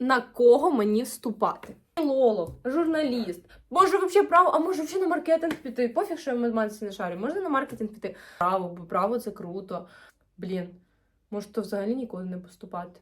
на кого мені вступати. Філолог, журналіст, може взагалі право, а може взагалі на маркетинг піти. Пофіг, що я математиці не шарю, можна на маркетинг піти. Право, бо право це круто. Блін, може то взагалі ніколи не поступати.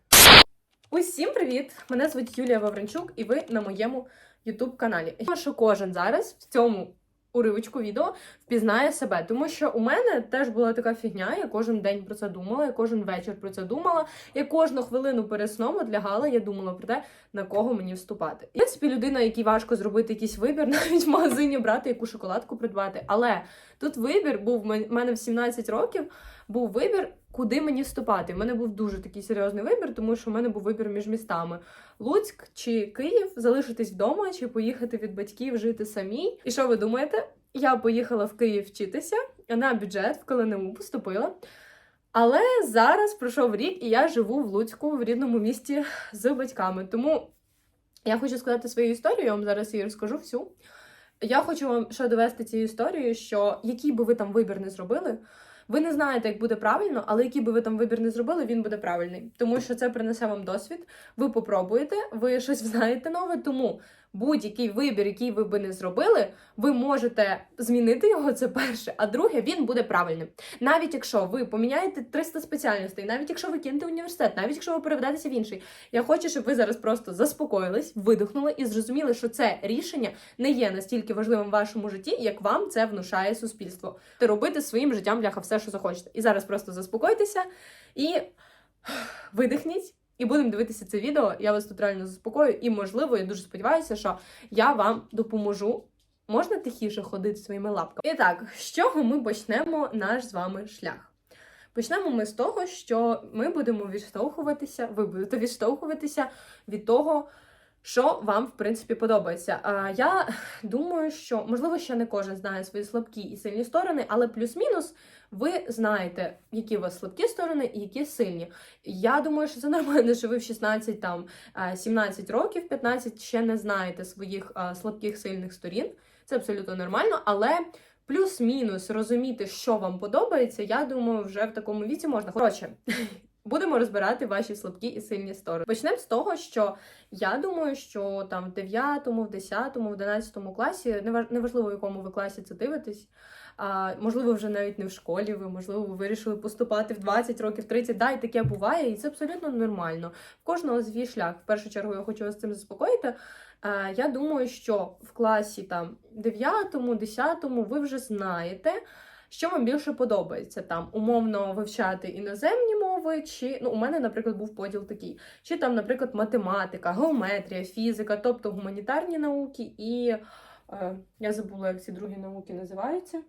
Усім привіт! Мене звуть Юлія Вавренчук, і ви на моєму youtube каналі. Я думаю, що кожен зараз в цьому уривочку відео впізнає себе, тому що у мене теж була така фігня. Я кожен день про це думала, я кожен вечір про це думала. Я кожну хвилину перед сном одлягала, я думала про те, на кого мені вступати. Я принципі, людина, якій важко зробити якийсь вибір, навіть в магазині брати яку шоколадку придбати. Але тут вибір був в мене в 17 років. Був вибір, куди мені вступати. У мене був дуже такий серйозний вибір, тому що в мене був вибір між містами: Луцьк чи Київ, залишитись вдома, чи поїхати від батьків жити самій. І що ви думаєте? Я поїхала в Київ вчитися на бюджет в КЛНУ поступила. Але зараз пройшов рік, і я живу в Луцьку в рідному місті з батьками. Тому я хочу сказати свою історію, я вам зараз її розкажу всю. Я хочу вам ще довести цією історією, що який би ви там вибір не зробили, ви не знаєте, як буде правильно, але який би ви там вибір не зробили, він буде правильний. Тому що це принесе вам досвід, ви попробуєте, ви щось знаєте нове. Тому будь-який вибір, який ви би не зробили, ви можете змінити його. Це перше. А друге, він буде правильним. Навіть якщо ви поміняєте 300 спеціальностей, навіть якщо ви кинете університет, навіть якщо ви переведетеся в інший. Я хочу, щоб ви зараз просто заспокоїлись, видихнули і зрозуміли, що це рішення не є настільки важливим в вашому житті, як вам це внушає суспільство. Ти робити своїм життям бляха все, що захочете. І зараз просто заспокойтеся і видихніть. І будемо дивитися це відео. Я вас тут реально заспокою. І, можливо, я дуже сподіваюся, що я вам допоможу. Можна тихіше ходити своїми лапками. І так, з чого ми почнемо наш з вами шлях? Почнемо ми з того, що ми будемо відштовхуватися, ви будете відштовхуватися від того, що вам, в принципі, подобається. А я думаю, що можливо ще не кожен знає свої слабкі і сильні сторони, але плюс-мінус ви знаєте, які у вас слабкі сторони і які сильні. Я думаю, що це нормально, що ви в 16, там, е, 17 років, 15 ще не знаєте своїх слабких сильних сторін. Це абсолютно нормально, але плюс-мінус розуміти, що вам подобається, я думаю, вже в такому віці можна. Коротше, будемо розбирати ваші слабкі і сильні сторони. Почнемо з того, що я думаю, що там в 9, в 10, в 11 класі, неважливо, в якому ви класі це дивитесь. А, можливо, вже навіть не в школі, ви, можливо, ви вирішили поступати в 20 років, 30, да, і таке буває, і це абсолютно нормально. В кожного свій шлях. В першу чергу я хочу вас цим заспокоїти. Е, я думаю, що в класі там 9, 10 ви вже знаєте, що вам більше подобається там умовно вивчати іноземні мови, чи ну у мене, наприклад, був поділ такий, чи там, наприклад, математика, геометрія, фізика, тобто гуманітарні науки, і е, я забула, як ці другі науки називаються.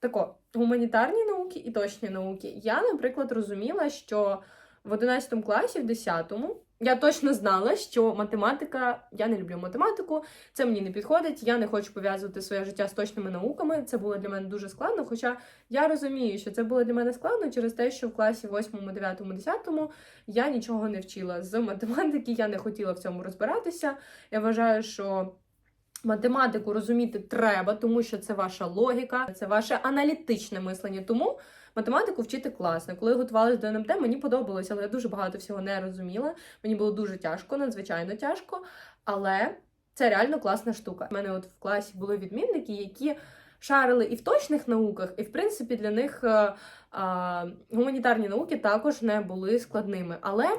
Тако, гуманітарні науки і точні науки. Я, наприклад, розуміла, що в 11 класі, в 10 я точно знала, що математика, я не люблю математику, це мені не підходить, я не хочу пов'язувати своє життя з точними науками. Це було для мене дуже складно. Хоча я розумію, що це було для мене складно через те, що в класі 8, 9, 10 я нічого не вчила з математики, я не хотіла в цьому розбиратися. Я вважаю, що. Математику розуміти треба, тому що це ваша логіка, це ваше аналітичне мислення. Тому математику вчити класно. Коли я готувалася до НМТ, мені подобалося, але я дуже багато всього не розуміла. Мені було дуже тяжко, надзвичайно тяжко. Але це реально класна штука. У мене от в класі були відмінники, які шарили і в точних науках, і в принципі для них е, е, гуманітарні науки також не були складними. Але е,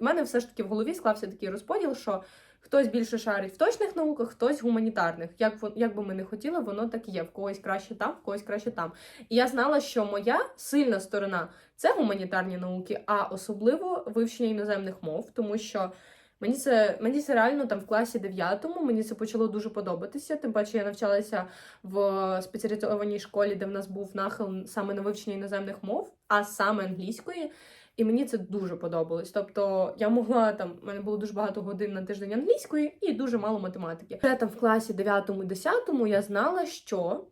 в мене все ж таки в голові склався такий розподіл, що Хтось більше шарить в точних науках, хтось гуманітарних. Як як би ми не хотіли, воно так є. В когось краще там, в когось краще там. І я знала, що моя сильна сторона це гуманітарні науки, а особливо вивчення іноземних мов, тому що мені це мені це реально там в класі 9 мені це почало дуже подобатися. Тим паче я навчалася в спеціалізованій школі, де в нас був нахил саме на вивчення іноземних мов, а саме англійської. І мені це дуже подобалось. Тобто я могла там, в мене було дуже багато годин на тиждень англійської і дуже мало математики. Вже там в класі 9-10 я знала, що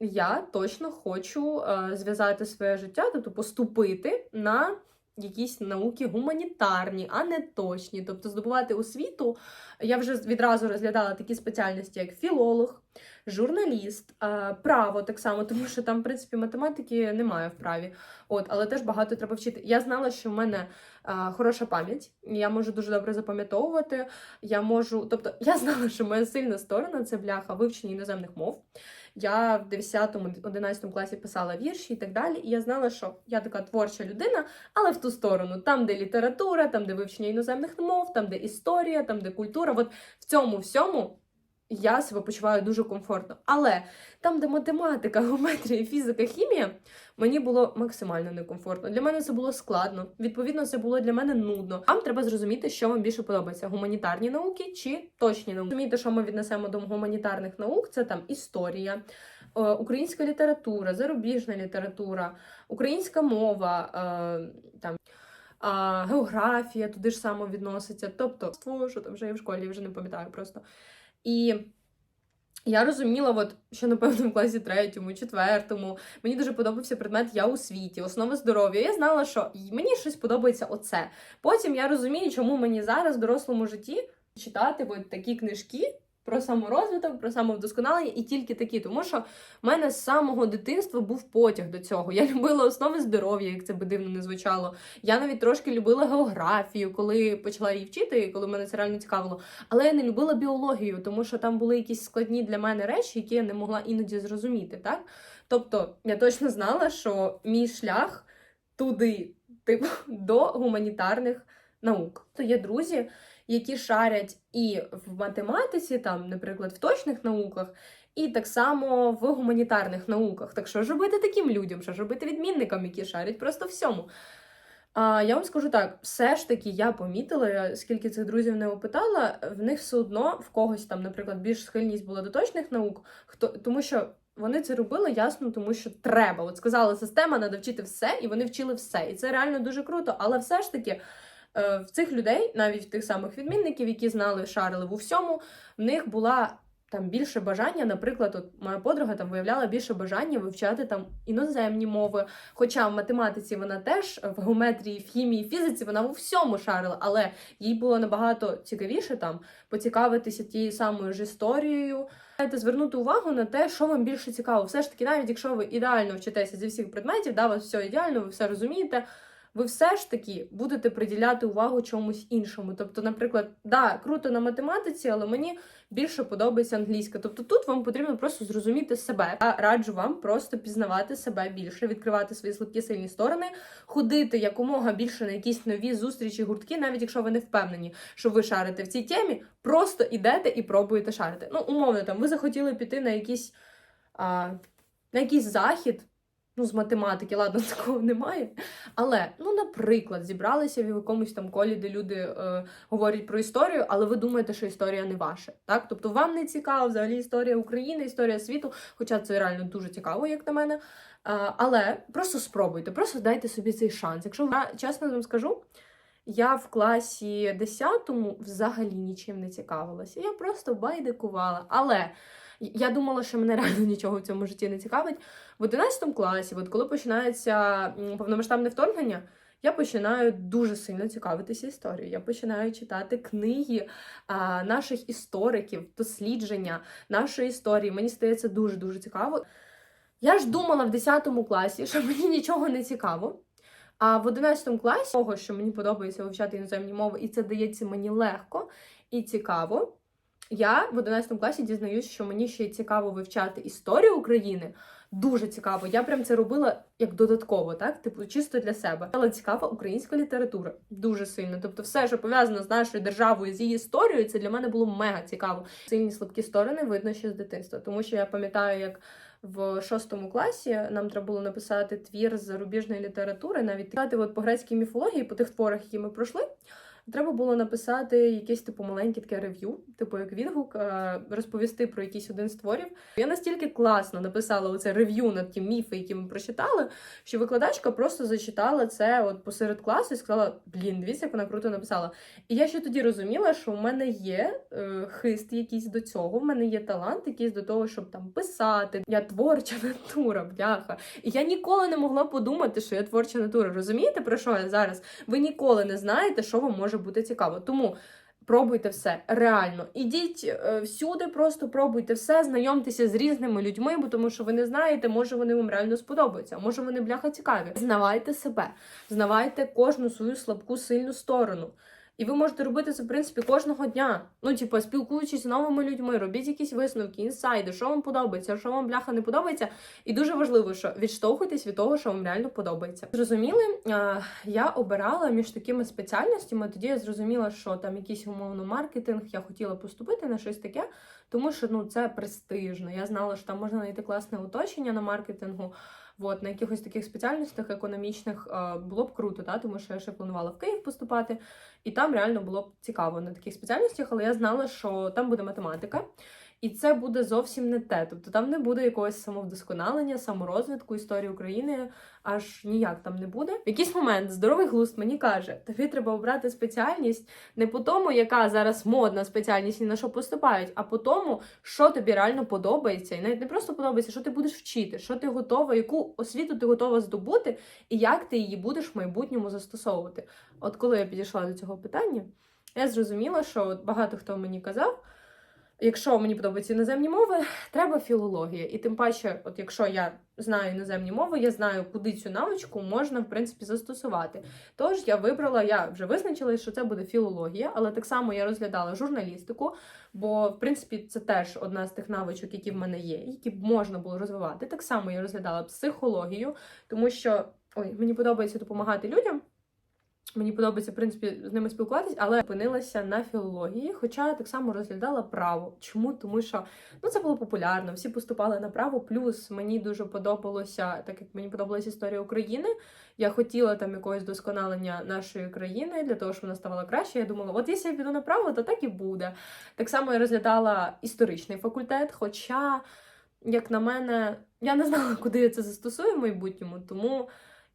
я точно хочу е, зв'язати своє життя, тобто поступити на якісь науки гуманітарні, а не точні. Тобто здобувати освіту. Я вже відразу розглядала такі спеціальності, як філолог, журналіст, е, право так само, тому що там, в принципі, математики немає в праві. От, але теж багато треба вчити. Я знала, що в мене е, хороша пам'ять, я можу дуже добре запам'ятовувати. Я можу, тобто, я знала, що моя сильна сторона це бляха вивчення іноземних мов. Я в 10-11 класі писала вірші і так далі. І я знала, що я така творча людина, але в ту сторону, там, де література, там, де вивчення іноземних мов, там, де історія, там, де культура. От в цьому всьому я себе почуваю дуже комфортно. Але там, де математика, геометрія, фізика, хімія, мені було максимально некомфортно. Для мене це було складно. Відповідно, це було для мене нудно. Вам треба зрозуміти, що вам більше подобається: гуманітарні науки чи точні науки. Розумієте, що ми віднесемо до гуманітарних наук? Це там історія. е, Українська література, зарубіжна література, українська мова, е, там географія туди ж само відноситься. Тобто, що там вже я в школі вже не пам'ятаю просто. І я розуміла, от, що напевно в класі третьому, четвертому мені дуже подобався предмет Я у світі, основи здоров'я. Я знала, що мені щось подобається оце. Потім я розумію, чому мені зараз в дорослому житті читати от такі книжки. Про саморозвиток, про самовдосконалення і тільки такі, тому що в мене з самого дитинства був потяг до цього. Я любила основи здоров'я, як це би дивно не звучало. Я навіть трошки любила географію, коли почала її вчити, коли мене це реально цікавило. Але я не любила біологію, тому що там були якісь складні для мене речі, які я не могла іноді зрозуміти. Так? Тобто я точно знала, що мій шлях туди, типу, до гуманітарних наук. То є друзі, які шарять і в математиці, там, наприклад, в точних науках. І так само в гуманітарних науках. Так що ж робити таким людям, що ж робити відмінникам, які шарять просто всьому. А, я вам скажу так: все ж таки я помітила, скільки цих друзів не опитала, в них все одно в когось там, наприклад, більш схильність була до точних наук, хто тому що вони це робили ясно, тому що треба. От сказала система, треба вчити все, і вони вчили все. І це реально дуже круто. Але все ж таки. Е, В цих людей, навіть в тих самих відмінників, які знали, шарили в усьому, в них була там більше бажання. Наприклад, от моя подруга там виявляла більше бажання вивчати там іноземні мови. Хоча в математиці вона теж в геометрії, в хімії, фізиці вона у всьому шарила, але їй було набагато цікавіше там поцікавитися тією самою ж історією. Маєте звернути увагу на те, що вам більше цікаво. Все ж таки, навіть якщо ви ідеально вчитеся зі всіх предметів, да, у вас все ідеально, ви все розумієте. Ви все ж таки будете приділяти увагу чомусь іншому. Тобто, наприклад, да, круто на математиці, але мені більше подобається англійська. Тобто тут вам потрібно просто зрозуміти себе. Я раджу вам просто пізнавати себе більше, відкривати свої слабкі сильні сторони, ходити якомога більше на якісь нові зустрічі, гуртки, навіть якщо ви не впевнені, що ви шарите в цій темі, просто ідете і пробуєте шарити. Ну, умовно, там ви захотіли піти на якийсь, а, на якийсь захід. Ну, з математики, ладно, такого немає. Але, ну, наприклад, зібралися в якомусь там колі, де люди е, говорять про історію, але ви думаєте, що історія не ваша. Так? Тобто вам не цікава взагалі історія України, історія світу, хоча це реально дуже цікаво, як на мене. Е, але просто спробуйте, просто дайте собі цей шанс. Якщо я чесно вам скажу, я в класі 10 взагалі нічим не цікавилася. Я просто байдикувала. Але я думала, що мене реально нічого в цьому житті не цікавить. В 11 класі, от коли починається повномасштабне вторгнення, я починаю дуже сильно цікавитися історією. Я починаю читати книги а, наших істориків, дослідження нашої історії. Мені стається дуже дуже цікаво. Я ж думала в 10 класі, що мені нічого не цікаво. А в 11 класі того, що мені подобається вивчати іноземні мови, і це дається мені легко і цікаво. Я в 11 класі дізнаюсь, що мені ще цікаво вивчати історію України. Дуже цікаво. Я прям це робила як додатково, так? Типу, чисто для себе. Але цікава українська література дуже сильно. Тобто, все, що пов'язано з нашою державою, з її історією, це для мене було мега цікаво. Сильні слабкі сторони видно ще з дитинства, тому що я пам'ятаю, як в шостому класі нам треба було написати твір з зарубіжної літератури, навіть от по грецькій міфології, по тих творах, які ми пройшли. Треба було написати якесь типу маленьке таке рев'ю, типу як відгук, е, розповісти про якийсь один з творів. Я настільки класно написала оце рев'ю на ті міфи, які ми прочитали, що викладачка просто зачитала це от посеред класу і сказала: Блін, дивіться, як вона круто написала. І я ще тоді розуміла, що в мене є е, хист якийсь до цього, в мене є талант якийсь до того, щоб там писати. Я творча натура, бляха. І я ніколи не могла подумати, що я творча натура. Розумієте, про що я зараз? Ви ніколи не знаєте, що вам може бути цікаво. Тому. Пробуйте все реально. Ідіть е, всюди, просто пробуйте все, знайомтеся з різними людьми, бо тому що ви не знаєте, може вони вам реально сподобаються, може вони бляха цікаві. Знавайте себе, знавайте кожну свою слабку, сильну сторону. І ви можете робити це, в принципі, кожного дня. Ну, типу, спілкуючись з новими людьми, робіть якісь висновки, інсайди, що вам подобається, що вам бляха не подобається. І дуже важливо, що відштовхуйтесь від того, що вам реально подобається. Зрозуміли, я обирала між такими спеціальностями. Тоді я зрозуміла, що там якийсь умовно маркетинг, я хотіла поступити на щось таке, тому що ну це престижно. Я знала, що там можна знайти класне оточення на маркетингу. От, на якихось таких спеціальностях економічних е, було б круто, да? тому що я ще планувала в Київ поступати, і там реально було б цікаво на таких спеціальностях, але я знала, що там буде математика, і це буде зовсім не те. Тобто там не буде якогось самовдосконалення, саморозвитку історії України, аж ніяк там не буде. В якийсь момент здоровий глузд мені каже, тобі треба обрати спеціальність не по тому, яка зараз модна спеціальність і на що поступають, а по тому, що тобі реально подобається, і навіть не просто подобається, що ти будеш вчити, що ти готова, яку освіту ти готова здобути, і як ти її будеш в майбутньому застосовувати. От коли я підійшла до цього питання, я зрозуміла, що от багато хто мені казав. Якщо мені подобаються іноземні мови, треба філологія. І тим паче, от якщо я знаю іноземні мови, я знаю, куди цю навичку можна в принципі застосувати. Тож я вибрала, я вже визначила, що це буде філологія, але так само я розглядала журналістику, бо в принципі це теж одна з тих навичок, які в мене є, які б можна було розвивати. Так само я розглядала психологію, тому що ой, мені подобається допомагати людям. Мені подобається, в принципі, з ними спілкуватись, але опинилася на філології, хоча я так само розглядала право. Чому? Тому що ну це було популярно, всі поступали на право. Плюс мені дуже подобалося, так як мені подобалася історія України. Я хотіла там якогось досконалення нашої країни для того, щоб вона ставала краще. Я думала, от якщо я піду на право, то так і буде. Так само я розглядала історичний факультет, хоча, як на мене, я не знала, куди я це застосую в майбутньому, тому.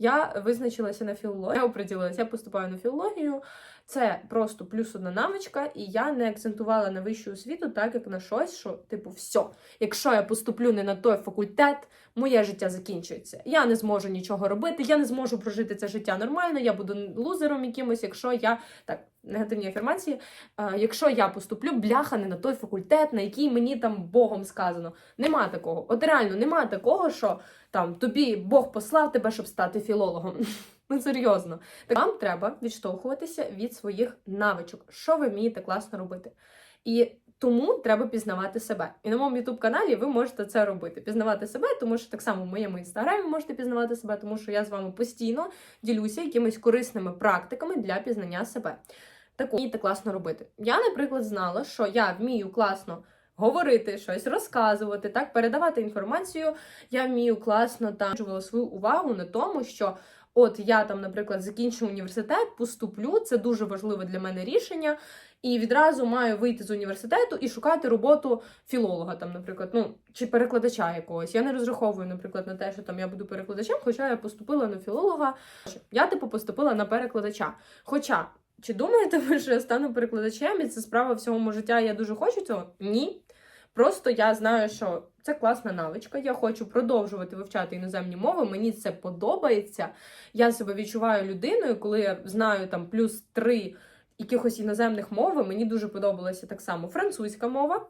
Я визначилася на філологію, я оприділилася, я поступаю на філологію. Це просто плюс одна навичка, і я не акцентувала на вищу освіту, так як на щось, що, типу, все, якщо я поступлю не на той факультет, моє життя закінчується. Я не зможу нічого робити, я не зможу прожити це життя нормально, я буду лузером якимось, якщо я так. Негативні афірмації, а, якщо я поступлю, бляха не на той факультет, на який мені там Богом сказано. Нема такого. От реально нема такого, що там тобі Бог послав тебе, щоб стати філологом. Ну, серйозно. Так вам треба відштовхуватися від своїх навичок, що ви вмієте класно робити. І тому треба пізнавати себе. І на моєму youtube каналі ви можете це робити. Пізнавати себе, тому що так само в моєму інстаграмі можете пізнавати себе, тому що я з вами постійно ділюся якимись корисними практиками для пізнання себе. Так вмієте класно робити. Я, наприклад, знала, що я вмію класно. Говорити щось, розказувати, так, передавати інформацію. Я вмію класно там свою увагу на тому, що от я там, наприклад, закінчу університет, поступлю, це дуже важливе для мене рішення, і відразу маю вийти з університету і шукати роботу філолога, там, наприклад, ну чи перекладача якогось. Я не розраховую, наприклад, на те, що там я буду перекладачем, хоча я поступила на філолога. Я типу поступила на перекладача. Хоча. Чи думаєте ви, що я стану перекладачем, і це справа всього життя, я дуже хочу цього? Ні. Просто я знаю, що це класна навичка. Я хочу продовжувати вивчати іноземні мови. Мені це подобається. Я себе відчуваю людиною, коли я знаю там плюс три якихось іноземних мови. Мені дуже подобалася так само французька мова.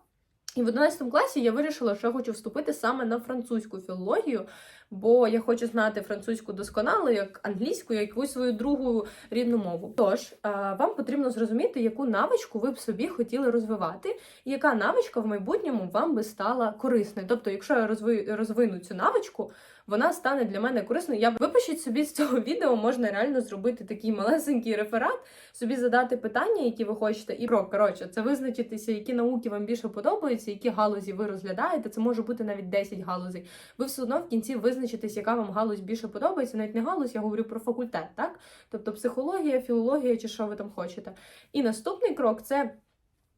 І в 11 класі я вирішила, що я хочу вступити саме на французьку філологію, бо я хочу знати французьку досконало, як англійську, як якусь свою другу рідну мову. Тож вам потрібно зрозуміти, яку навичку ви б собі хотіли розвивати, і яка навичка в майбутньому вам би стала корисною. Тобто, якщо я розви... розвину цю навичку, вона стане для мене корисною. Я випишіть собі з цього відео, можна реально зробити такий малесенький реферат, собі задати питання, які ви хочете, і про коротше, це визначитися, які науки вам більше подобаються, які галузі ви розглядаєте. Це може бути навіть 10 галузей. Ви все одно в кінці визначитесь, яка вам галузь більше подобається. Навіть не галузь, я говорю про факультет, так? Тобто психологія, філологія чи що ви там хочете. І наступний крок це.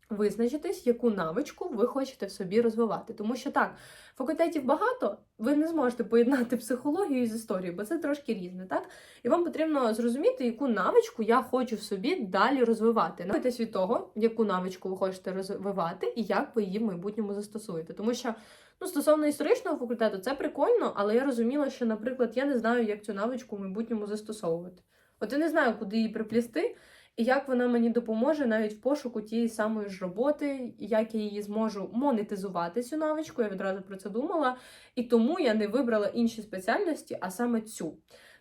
Визначитись, яку навичку ви хочете в собі розвивати. Тому що так, факультетів багато, ви не зможете поєднати психологію з історією, бо це трошки різне, так? І вам потрібно зрозуміти, яку навичку я хочу в собі далі розвивати. Навіть від того, яку навичку ви хочете розвивати і як ви її в майбутньому застосуєте. Тому що ну, стосовно історичного факультету, це прикольно, але я розуміла, що, наприклад, я не знаю, як цю навичку в майбутньому застосовувати. От я не знаю, куди її приплісти. І як вона мені допоможе навіть в пошуку тієї самої ж роботи, як я її зможу монетизувати цю навичку, я відразу про це думала. І тому я не вибрала інші спеціальності, а саме цю.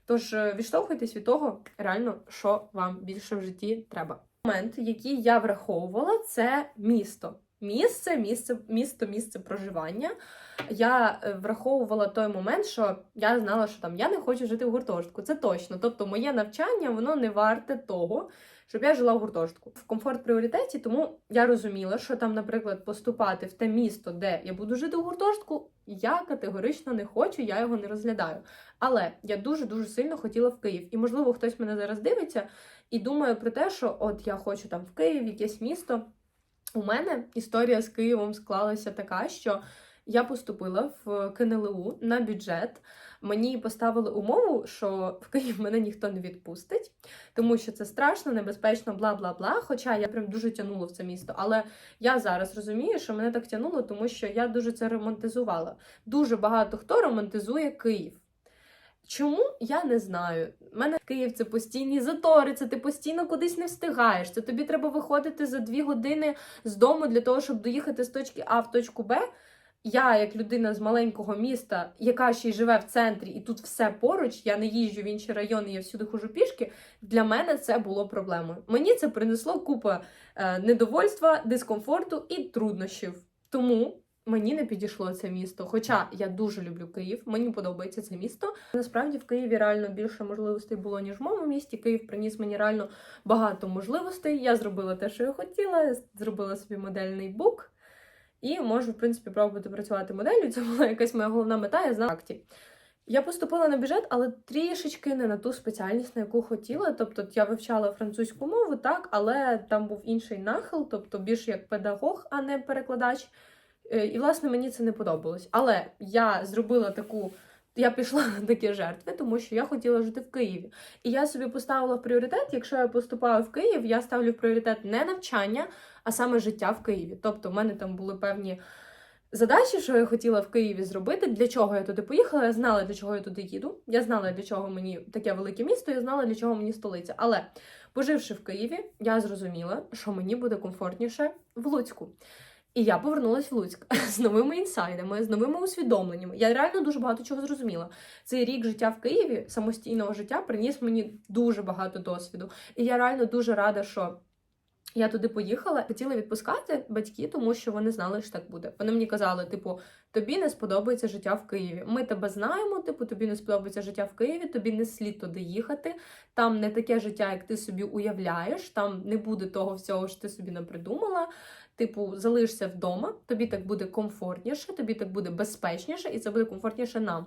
Тож е, відштовхуйтесь від того, реально, що вам більше в житті треба. Момент, який я враховувала, це місто. Місце, місце, місто, місце проживання. Я е, враховувала той момент, що я знала, що там я не хочу жити в гуртожитку. Це точно. Тобто, моє навчання воно не варте того, щоб я жила в гуртожитку. В комфорт пріоритеті, тому я розуміла, що там, наприклад, поступати в те місто, де я буду жити в гуртожитку, я категорично не хочу, я його не розглядаю. Але я дуже дуже сильно хотіла в Київ. І можливо, хтось мене зараз дивиться і думає про те, що от я хочу там в Київ, якесь місто. У мене історія з Києвом склалася така, що я поступила в КНЛУ на бюджет. Мені поставили умову, що в Київ мене ніхто не відпустить, тому що це страшно, небезпечно, бла бла бла. Хоча я прям дуже тянула в це місто. Але я зараз розумію, що мене так тянуло, тому що я дуже це романтизувала. Дуже багато хто романтизує Київ. Чому я не знаю. У мене Київ це постійні затори, це ти постійно кудись не встигаєш. Це тобі треба виходити за дві години з дому для того, щоб доїхати з точки А в точку Б. Я, як людина з маленького міста, яка ще й живе в центрі, і тут все поруч, я не їжджу в інші райони, я всюди хожу пішки. Для мене це було проблемою. Мені це принесло купа е, недовольства, дискомфорту і труднощів. Тому мені не підійшло це місто. Хоча я дуже люблю Київ, мені подобається це місто. Насправді в Києві реально більше можливостей було, ніж в моєму місті. Київ приніс мені реально багато можливостей. Я зробила те, що я хотіла, зробила собі модельний бук. І можу, в принципі, пробувати працювати моделлю. Це була якась моя головна мета, я знала акті. Я поступила на бюджет, але трішечки не на ту спеціальність, на яку хотіла. Тобто я вивчала французьку мову, так, але там був інший нахил, тобто більше як педагог, а не перекладач. Е, І, власне, мені це не подобалось. Але я зробила таку. Я пішла на такі жертви, тому що я хотіла жити в Києві. І я собі поставила в пріоритет, якщо я поступаю в Київ, я ставлю в пріоритет не навчання, а саме життя в Києві. Тобто, в мене там були певні задачі, що я хотіла в Києві зробити, для чого я туди поїхала. Я знала, для чого я туди їду. Я знала, для чого мені таке велике місто, я знала, для чого мені столиця. Але поживши в Києві, я зрозуміла, що мені буде комфортніше в Луцьку. І я повернулася в Луцьк з новими інсайдами, з новими усвідомленнями. Я реально дуже багато чого зрозуміла. Цей рік життя в Києві, самостійного життя, приніс мені дуже багато досвіду. І я реально дуже рада, що я туди поїхала, хотіла відпускати батьки, тому що вони знали, що так буде. Вони мені казали, типу, тобі не сподобається життя в Києві. Ми тебе знаємо, типу, тобі не сподобається життя в Києві, тобі не слід туди їхати. Там не таке життя, як ти собі уявляєш. Там не буде того всього, що ти собі не придумала. Типу, залишся вдома, тобі так буде комфортніше, тобі так буде безпечніше, і це буде комфортніше нам.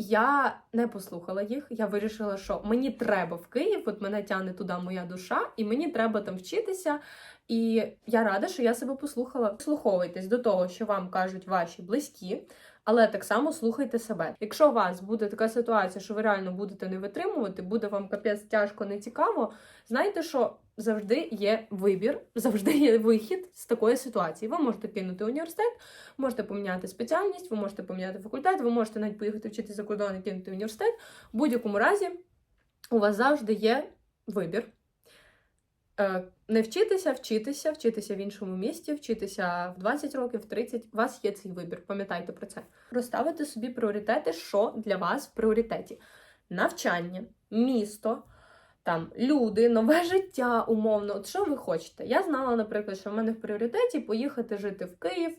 Я не послухала їх. Я вирішила, що мені треба в Київ, от мене тягне туди моя душа, і мені треба там вчитися. І я рада, що я себе послухала. Слуховуйтесь до того, що вам кажуть ваші близькі, але так само слухайте себе. Якщо у вас буде така ситуація, що ви реально будете не витримувати, буде вам капець тяжко, не цікаво, знайте, що завжди є вибір, завжди є вихід з такої ситуації. Ви можете кинути університет, можете поміняти спеціальність, ви можете поміняти факультет, ви можете навіть поїхати вчитися за кордон і кинути університет. В будь-якому разі у вас завжди є вибір. Е, Не вчитися, вчитися, вчитися в іншому місті, вчитися в 20 років, в 30. У вас є цей вибір. Пам'ятайте про це. Розставити собі пріоритети, що для вас в пріоритеті: навчання, місто, там люди, нове життя, умовно. От що ви хочете? Я знала, наприклад, що в мене в пріоритеті поїхати жити в Київ,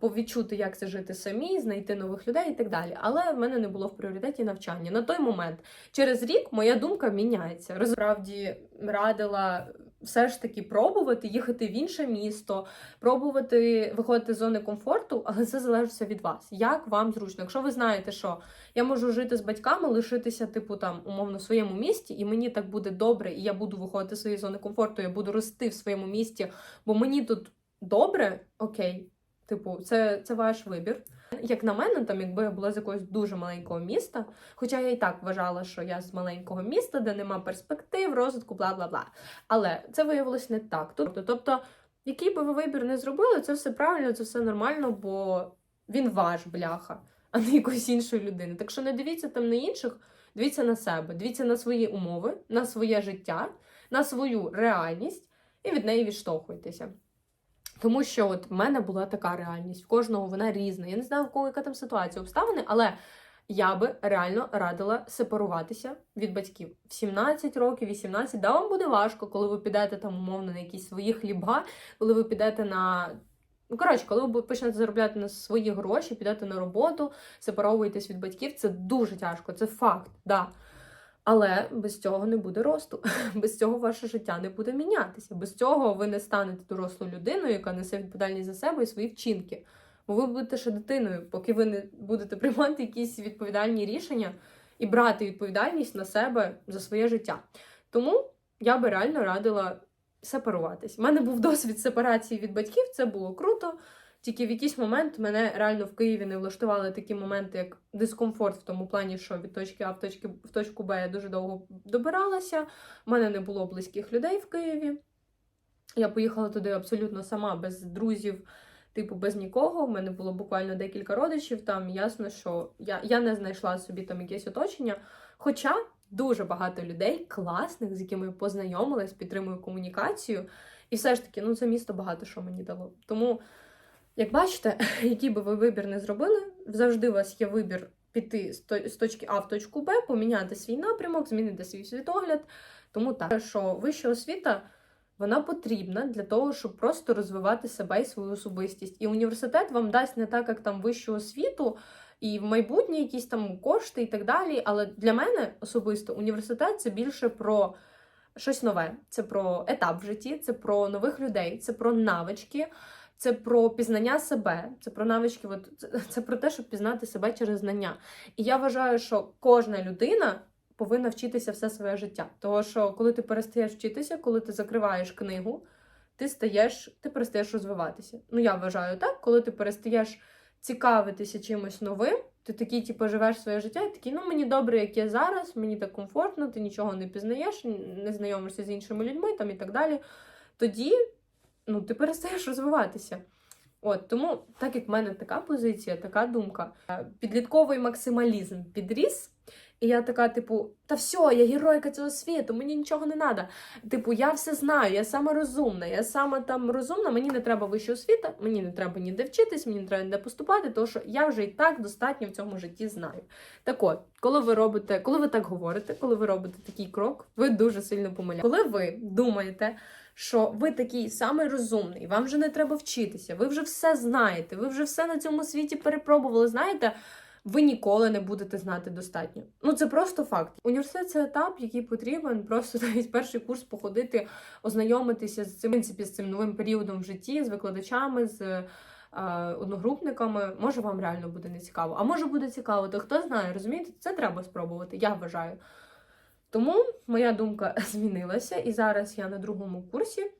повідчути, як це жити самі, знайти нових людей і так далі. Але в мене не було в пріоритеті навчання. На той момент, через рік, моя думка міняється. Розправді радила все ж таки пробувати їхати в інше місто, пробувати виходити з зони комфорту, але це залежить від вас. Як вам зручно? Якщо ви знаєте, що я можу жити з батьками, лишитися, типу, там, умовно, в своєму місті, і мені так буде добре, і я буду виходити з своєї зони комфорту, я буду рости в своєму місті, бо мені тут добре, окей. Типу, це, це ваш вибір. Як на мене, там, якби я була з якогось дуже маленького міста, хоча я і так вважала, що я з маленького міста, де нема перспектив, розвитку, бла бла бла. Але це виявилось не так. Тобто, тобто, який би ви вибір не зробили, це все правильно, це все нормально, бо він ваш бляха, а не якоїсь іншої людини. Так що не дивіться там на інших, дивіться на себе, дивіться на свої умови, на своє життя, на свою реальність і від неї відштовхуйтеся. Тому що от в мене була така реальність, в кожного вона різна. Я не знаю, в кого яка там ситуація обставини, але я би реально радила сепаруватися від батьків в 17 років, 18. Да, вам буде важко, коли ви підете там умовно на якісь свої хліба, коли ви підете на. Ну, коротше, коли ви почнете заробляти на свої гроші, підете на роботу, сепаровуєтесь від батьків, це дуже тяжко, це факт, да. Але без цього не буде росту, без цього ваше життя не буде мінятися. Без цього ви не станете дорослою людиною, яка несе відповідальність за себе і свої вчинки. Бо ви будете ще дитиною, поки ви не будете приймати якісь відповідальні рішення і брати відповідальність на себе за своє життя. Тому я би реально радила сепаруватись. У мене був досвід сепарації від батьків, це було круто. Тільки в якийсь момент мене реально в Києві не влаштували такі моменти, як дискомфорт в тому плані, що від точки А в точки в точку Б я дуже довго добиралася. У мене не було близьких людей в Києві. Я поїхала туди абсолютно сама, без друзів, типу, без нікого. У мене було буквально декілька родичів. Там ясно, що я, я не знайшла собі там якесь оточення. Хоча дуже багато людей, класних, з якими познайомилась, підтримую комунікацію. І все ж таки, ну це місто багато що мені дало. Тому. Як бачите, який би ви вибір не зробили, завжди у вас є вибір піти з точки А в точку Б, поміняти свій напрямок, змінити свій світогляд. Тому так, що вища освіта вона потрібна для того, щоб просто розвивати себе і свою особистість. І університет вам дасть не так, як там вищу освіту, і в майбутнє якісь там кошти і так далі. Але для мене особисто університет це більше про щось нове. Це про етап в житті, це про нових людей, це про навички. Це про пізнання себе, це про навички, от, це, про те, щоб пізнати себе через знання. І я вважаю, що кожна людина повинна вчитися все своє життя. Тому що коли ти перестаєш вчитися, коли ти закриваєш книгу, ти стаєш, ти перестаєш розвиватися. Ну, я вважаю так, коли ти перестаєш цікавитися чимось новим, ти такий, типу, живеш своє життя, і такий, ну мені добре, як я зараз, мені так комфортно, ти нічого не пізнаєш, не знайомишся з іншими людьми там і так далі. Тоді ну, ти перестаєш розвиватися. От тому, так як в мене така позиція, така думка, е, підлітковий максималізм підріс. І я така, типу, та все, я геройка цього світу, мені нічого не треба. Типу, я все знаю, я сама розумна, я сама там розумна, мені не треба вища освіта, мені не треба ніде вчитись, мені не треба ніде поступати, тому що я вже і так достатньо в цьому житті знаю. Так от, коли ви робите, коли ви так говорите, коли ви робите такий крок, ви дуже сильно помиляєте. Коли ви думаєте, що ви такий самий розумний, вам вже не треба вчитися, ви вже все знаєте, ви вже все на цьому світі перепробували, знаєте. Ви ніколи не будете знати достатньо. Ну це просто факт. Університет це етап, який потрібен просто навіть перший курс походити, ознайомитися з цим в принципі, з цим новим періодом в житті, з викладачами, з е, одногрупниками. Може, вам реально буде не цікаво, а може буде цікаво, то хто знає, розумієте, це треба спробувати. Я вважаю. Тому моя думка змінилася, і зараз я на другому курсі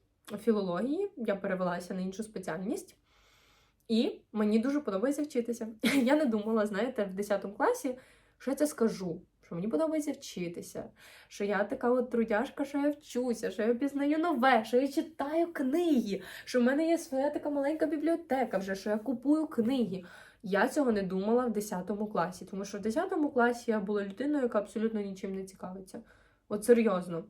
філології, я перевелася на іншу спеціальність, і мені дуже подобається вчитися. Я не думала, знаєте, в 10 класі, що я це скажу, що мені подобається вчитися, що я така от трудяжка, що я вчуся, що я пізнаю нове, що я читаю книги, що в мене є своя така маленька бібліотека вже, що я купую книги. Я цього не думала в 10 класі, тому що в 10 класі я була людиною, яка абсолютно нічим не цікавиться. От серйозно.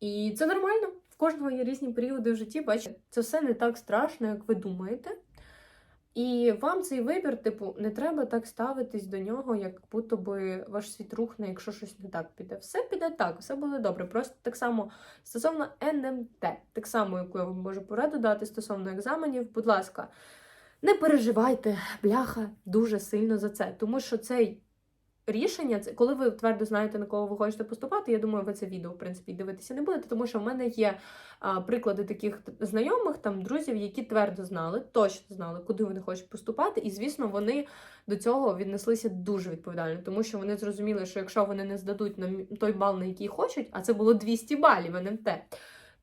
І це нормально. В кожного є різні періоди в житті. Бачите, це все не так страшно, як ви думаєте. І вам цей вибір, типу, не треба так ставитись до нього, як будто би ваш світ рухне, якщо щось не так піде. Все піде так, все буде добре. Просто так само стосовно НМТ, так само, яку я вам можу пораду дати стосовно екзаменів, будь ласка, не переживайте, бляха, дуже сильно за це, тому що цей. Рішення, це коли ви твердо знаєте, на кого ви хочете поступати. Я думаю, ви це відео в принципі дивитися не будете, тому що в мене є а, приклади таких знайомих, там друзів, які твердо знали, точно знали, куди вони хочуть поступати. І звісно, вони до цього віднеслися дуже відповідально, тому що вони зрозуміли, що якщо вони не здадуть на той бал, на який хочуть, а це було 200 балів НМТ,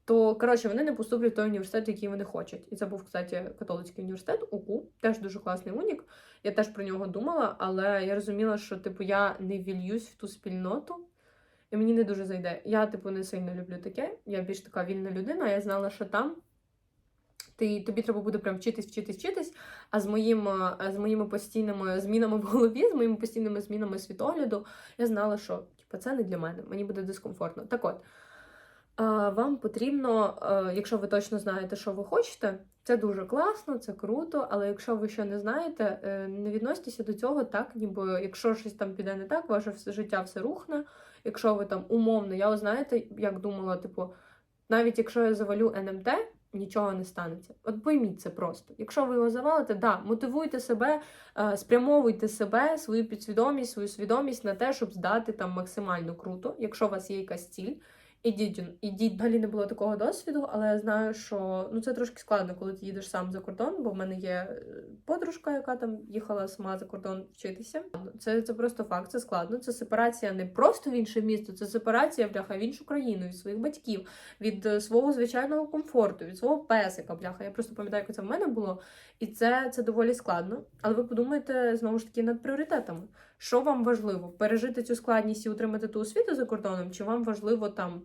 то коротше вони не поступлять в той університет, який вони хочуть. І це був, кстати, католицький університет, УКУ, теж дуже класний унік. Я теж про нього думала, але я розуміла, що типу я не вільюсь в ту спільноту. І мені не дуже зайде. Я, типу, не сильно люблю таке. Я більш така вільна людина. Я знала, що там ти, тобі треба буде прям вчитись, вчитись, вчитись. А з, моїм, з моїми постійними змінами в голові, з моїми постійними змінами світогляду, я знала, що типу, це не для мене, мені буде дискомфортно. Так от, вам потрібно, е, якщо ви точно знаєте, що ви хочете, це дуже класно, це круто, але якщо ви ще не знаєте, е, не відноситеся до цього так, ніби якщо щось там піде не так, ваше життя все рухне. Якщо ви там умовно, я знаєте, як думала, типу, навіть якщо я завалю НМТ, нічого не станеться. От пойміть це просто. Якщо ви його завалите, да, мотивуйте себе, е, спрямовуйте себе, свою підсвідомість, свою свідомість на те, щоб здати там максимально круто, якщо у вас є якась ціль. Ідіть, ідіть. Взагалі не було такого досвіду, але я знаю, що ну це трошки складно, коли ти їдеш сам за кордон, бо в мене є е, подружка, яка там їхала сама за кордон вчитися. Це, це просто факт, це складно. Це сепарація не просто в інше місто, це сепарація бляха в іншу країну від своїх батьків, від е, свого звичайного комфорту, від свого песика. Бляха. Я просто пам'ятаю, як це в мене було, і це, це доволі складно. Але ви подумайте знову ж таки над пріоритетами. Що вам важливо? Пережити цю складність і отримати ту освіту за кордоном, чи вам важливо там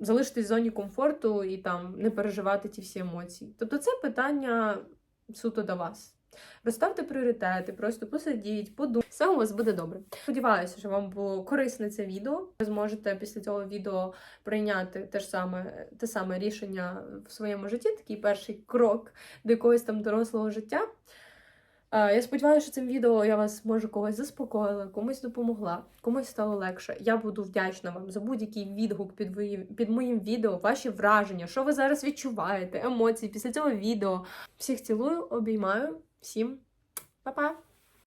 залишитись в зоні комфорту і там не переживати ті всі емоції? Тобто це питання суто до вас. Розставте пріоритети, просто посидіть, подумайте. Все у вас буде добре. Сподіваюся, що вам було корисне це відео. Ви зможете після цього відео прийняти те ж саме, те саме рішення в своєму житті, такий перший крок до якогось там дорослого життя. Е, Я сподіваюся, що цим відео я вас може когось заспокоїла, комусь допомогла, комусь стало легше. Я буду вдячна вам за будь-який відгук під, під моїм відео, ваші враження, що ви зараз відчуваєте, емоції після цього відео. Всіх цілую, обіймаю, всім па-па!